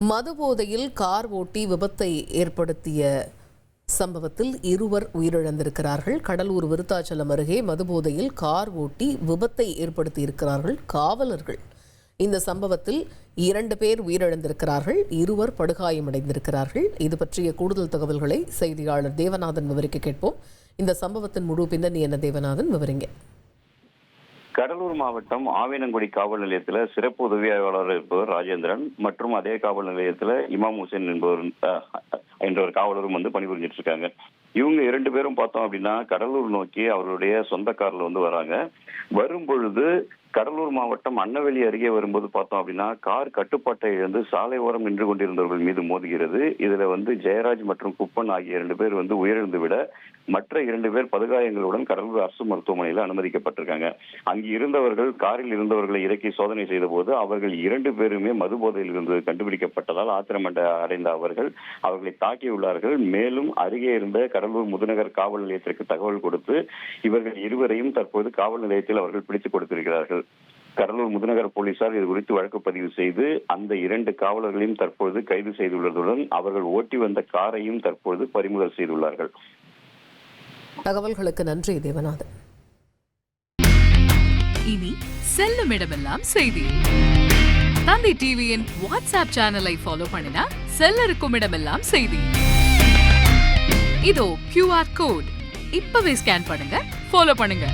மது போதையில் கார் ஓட்டி விபத்தை ஏற்படுத்திய சம்பவத்தில் இருவர் உயிரிழந்திருக்கிறார்கள். கடலூர் விருத்தாச்சலம் அருகே மதுபோதையில் கார் ஓட்டி விபத்தை ஏற்படுத்தியிருக்கிறார்கள் காவலர்கள். இந்த சம்பவத்தில் இரண்டு பேர் உயிரிழந்திருக்கிறார்கள் இருவர் படுகாயமடைந்திருக்கிறார்கள். இது பற்றிய கூடுதல் தகவல்களை செய்தியாளர் தேவநாதன் விவரிக்க கேட்போம். இந்த சம்பவத்தின் முழு பின்னணி என்ன தேவநாதன் விவரிங்க. கடலூர் மாவட்டம் ஆவேனங்குடி காவல் நிலையத்தில் சிறப்பு உதவியாளர் இருப்பவர் ராஜேந்திரன் மற்றும் அதே காவல் நிலையத்தில் இமாம் ஹுசேன் என்பவர் என்ற ஒரு காவலரும் வந்து பணிபுரிஞ்சிட்டு இருக்காங்க. இவங்க இரண்டு பேரும் பார்த்தோம் அப்படின்னா கடலூர் நோக்கி அவருடைய சொந்த கார்ல வந்து வராங்க. வரும் பொழுது கடலூர் மாவட்டம் அன்னவெளி அருகே வரும்போது பார்த்தோம் அப்படின்னா கார் கட்டுப்பாட்டை இழந்து சாலை ஓரம் நின்று கொண்டிருந்தவர்கள் மீது மோதுகிறது. இதுல வந்து ஜெயராஜ் மற்றும் குப்பன் ஆகிய இரண்டு பேர் வந்து உயிரிழந்து விட மற்ற இரண்டு பேர் படுகாயங்களுடன் கடலூர் அரசு மருத்துவமனையில் அனுமதிக்கப்பட்டிருக்காங்க. அங்கு இருந்தவர்கள் காரில் இருந்தவர்களை இறக்கி சோதனை செய்த போது அவர்கள் இரண்டு பேருமே மது போதையில் இருந்து கண்டுபிடிக்கப்பட்டதால் ஆத்திரமண்ட அடைந்த அவர்கள் அவர்களை தாக்கியுள்ளார்கள் மேலும் அருகே இருந்த கடலூர் முதுநகர் காவல் நிலையத்திற்கு தகவல் கொடுத்து இவர்கள் இருவரையும் தற்போது காவல் நிலையத்தில் அவர்கள் பிடித்துக் கொடுத்திருக்கிறார்கள். கடலூர் முதுநகர் போலீசார் இது குறித்து வழக்கு பதிவு செய்து அந்த இரண்டு காவலர்களையும் தற்பொழுது கைது செய்துள்ளதுடன் அவர்கள் ஓட்டி வந்த காரையும் தற்பொழுது பறிமுதல் செய்துள்ளார்கள். தகவல்களுக்கு நன்றி தேவநாதன். இனி செல்லும் இடமெல்லாம் செய்தி. தந்தி டிவியின் வாட்ஸ்அப் சேனலை ஃபாலோ பண்ணினா செல்ல இருக்கும் இடமெல்லாம் செய்தி. இதோ கியூஆர் கோட் இப்பவே ஸ்கேன் பண்ணுங்க ஃபாலோ பண்ணுங்க.